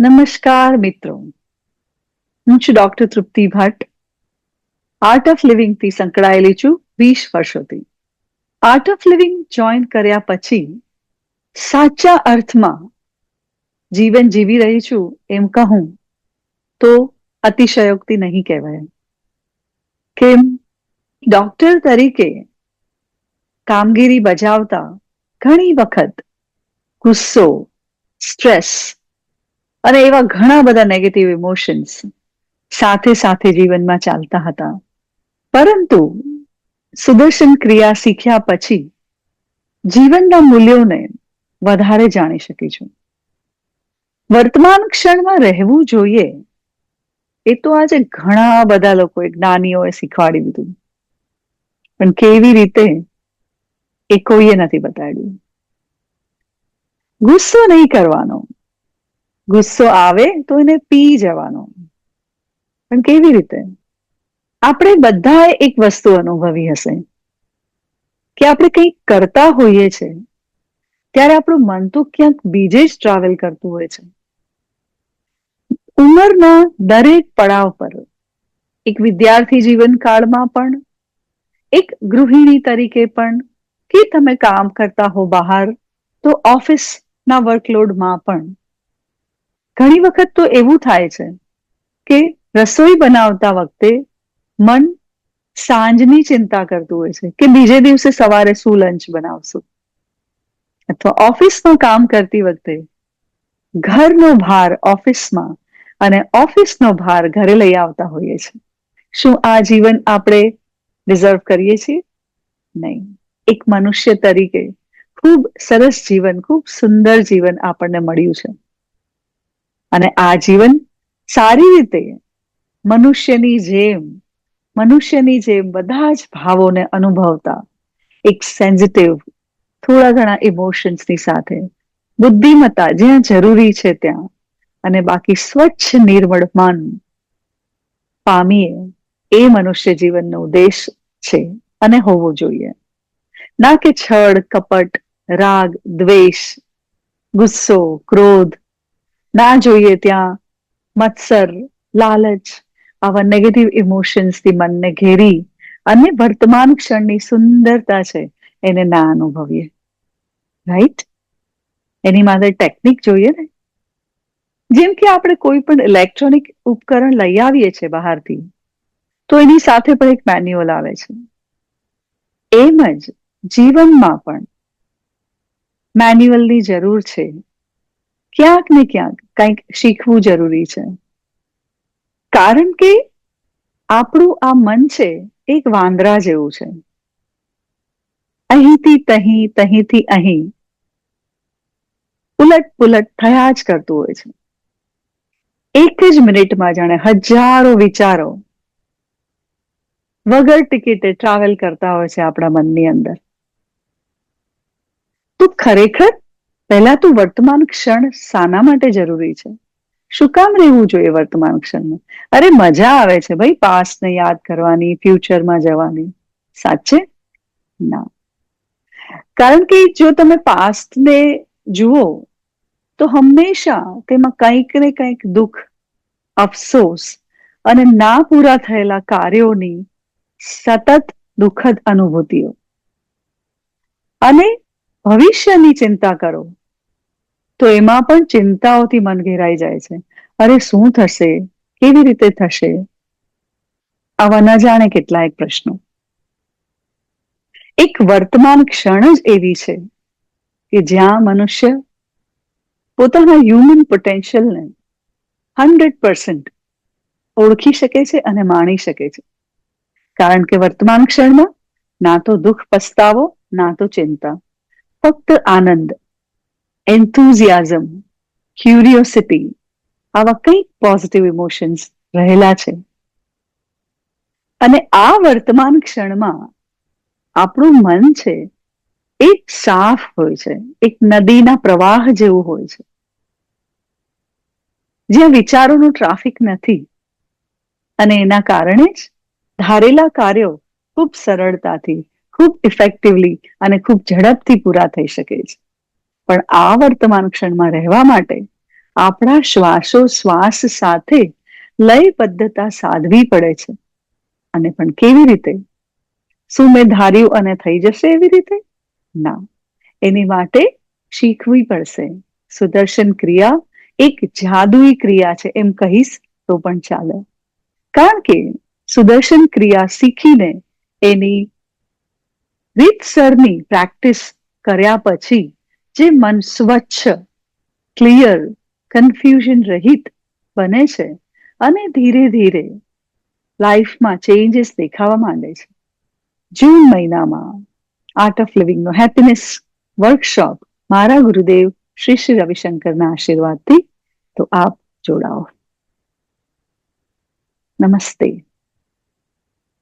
નમસ્કાર મિત્રો. હું છું doctor Trupti Bhatt. Art of લિવિંગથી સંકળાયેલી છું વીસ વર્ષોથી. આર્ટ ઓફ લિવિંગ જોઈન કર્યા પછી સાચા અર્થમાં જીવન જીવી રહી છું એમ કહું તો અતિશયોક્તિ નહીં કહેવાય. કેમ? ડોક્ટર તરીકે કામગીરી બજાવતા ઘણી વખત ગુસ્સો સ્ટ્રેસ અને એવા ઘણા બધા નેગેટિવ ઇમોશન્સ સાથે સાથે જીવનમાં ચાલતા હતા. પરંતુ સુદર્શન ક્રિયા શીખ્યા પછી જીવનના મૂલ્યોને વધારે જાણી શકી છું. વર્તમાન ક્ષણમાં રહેવું જોઈએ એ તો આજે ઘણા બધા લોકોએ, જ્ઞાનીઓએ શીખવાડી દીધું. પણ કેવી રીતે એ કોઈએ નથી બતાડ્યું. ગુસ્સો નહીં કરવાનો. ગુસ્સો આવે તો એને પી જવાનો. પણ કેવી રીતે? આપણે બધાએ એક વસ્તુ અનુભવી હશે કે આપણે કંઈક કરતા હોઈએ છે, ત્યારે આપણું મન તો ક્યાંક બીજે જ ટ્રાવેલ કરતું હોય છે. ઉંમરના દરેક પડાવ પર, એક વિદ્યાર્થી જીવનકાળમાં પણ, એક ગૃહિણી તરીકે પણ, કે તમે કામ કરતા હો બહાર, તો ઓફિસના વર્કલોડમાં પણ ઘણી વખત તો એવું થાય છે કે રસોઈ બનાવતા વખતે મન સાંજની ચિંતા કરતું હોય છે કે બીજે દિવસે સવારે શું લંચ બનાવશું? અથવા ઓફિસમાં કામ કરતી વખતે ઘરનો ભાર ઓફિસમાં અને ઓફિસનો ભાર ઘરે લઈ આવતા હોઈએ છીએ શું આ જીવન આપણે ડિઝર્વ કરીએ છીએ? નહીં. એક મનુષ્ય તરીકે ખૂબ સરસ જીવન, ખૂબ સુંદર જીવન આપણને મળ્યું છે. અને આ જીવન સારી રીતે મનુષ્યની જેમ મનુષ્યની જેમ બધા જ ભાવોને અનુભવતા એક સેન્સિટિવ થોડા ઘણા ઇમોશન્સની સાથે. બુદ્ધિમત્તા જ્યાં જરૂરી છે ત્યાં અને બાકી સ્વચ્છ, નિર્મળ મન પામીએ એ મનુષ્ય જીવનનો ઉદ્દેશ છે અને હોવો જોઈએ. ના કે છળ, કપટ, રાગ, દ્વેષ, ગુસ્સો, ક્રોધ ના જોઈએ ત્યાં મત્સર, લાલચ, આવા નેગેટિવ ઇમોશન્સથી મનને ઘેરી અને વર્તમાન ક્ષણની સુંદરતા છે એને ના અનુભવીએ. રાઈટ એની માટે ટેકનિક જોઈએ ને? જેમ કે આપણે કોઈ પણ ઇલેક્ટ્રોનિક ઉપકરણ લઈ આવીએ છીએ બહારથી, તો એની સાથે પણ એક મેન્યુઅલ આવે છે. એમ જ જીવનમાં પણ મેન્યુઅલની જરૂર છે ક્યાંક ને ક્યાંક કંઈક શીખવું જરૂરી છે. કારણ કે આપણું આ મન છે એક વાંદરા જેવું છે. અહીંથી તહી, તહીથી અહીં. ઉલટ પુલટ થયા જ કરતું હોય છે. એક જ મિનિટમાં જાણે હજારો વિચારો વગર ટિકિટે ટ્રાવેલ કરતા હોય છે આપણા મનની અંદર. તો ખરેખર પહેલા તો વર્તમાન ક્ષણ શાના માટે જરૂરી છે. શું કામ રહેવું જોઈએ વર્તમાન ક્ષણમાં? અરે મજા આવે છે ભાઈ, પાસ્ટને યાદ કરવાની, ફ્યુચરમાં જવાની. સાચે? ના. કારણ કે જો તમે પાસ્ટને જુઓ, તો હંમેશા તેમાં કંઈક ને કંઈક દુઃખ, અફસોસ અને ના પૂરા થયેલા કાર્યોની સતત દુઃખદ અનુભૂતિઓ. અને ભવિષ્યની ચિંતા કરો. તો એમાં પણ ચિંતાઓથી મન ઘેરાઈ જાય છે. અરે, શું થશે? કેવી રીતે થશે? આવા ન જાણે કેટલાક પ્રશ્નો. એક વર્તમાન ક્ષણ જ એવી છે કે જ્યાં મનુષ્ય પોતાના હ્યુમન પોટેન્શિયલને હંડ્રેડ પર્સન્ટ ઓળખી શકે છે અને માણી શકે છે. કારણ કે વર્તમાન ક્ષણમાં ના તો દુઃખ પસ્તાવો, ના તો ચિંતા, ફક્ત આનંદ. એન્થુઝિયાઝમ ક્યુરિયોસિટી આવા કંઈક પોઝિટિવ ઇમોશન્સ રહેલા છે. અને આ વર્તમાન ક્ષણમાં આપણું મન છે, એક સાફ હોય છે, એક નદીના પ્રવાહ જેવું હોય છે. જ્યાં વિચારોનું ટ્રાફિક નથી અને એના કારણે જ ધારેલા કાર્યો ખૂબ સરળતાથી, ખૂબ ઇફેક્ટિવલી અને ખૂબ ઝડપથી પૂરા થઈ શકે છે. પણ આ વર્તમાન ક્ષણમાં રહેવા માટે આપણા શ્વાસો શ્વાસ સાથે લયબદ્ધતા સાધવી પડે છે. અને પણ કેવી રીતે? શું મેં ધાર્યું અને થઈ જશે એવી રીતે? ના. એની માટે શીખવી પડશે. સુદર્શન ક્રિયા એક જાદુઈ ક્રિયા છે. એમ કહીશ તો પણ ચાલે. કારણ કે સુદર્શન ક્રિયા શીખીને એની રીતસરની પ્રેક્ટિસ કર્યા પછી જે મન સ્વચ્છ ક્લિયર કન્ફ્યુઝન રહિત બને છે અને ધીરે ધીરે લાઈફમાં ચેન્જીસ દેખાવા માંડે છે. જૂન મહિનામાં આર્ટ ઓફ લિવિંગનો હેપીનેસ વર્કશોપ મારા ગુરુદેવ શ્રી શ્રી રવિશંકરના આશીર્વાદથી તો આપ જોડાઓ. નમસ્તે.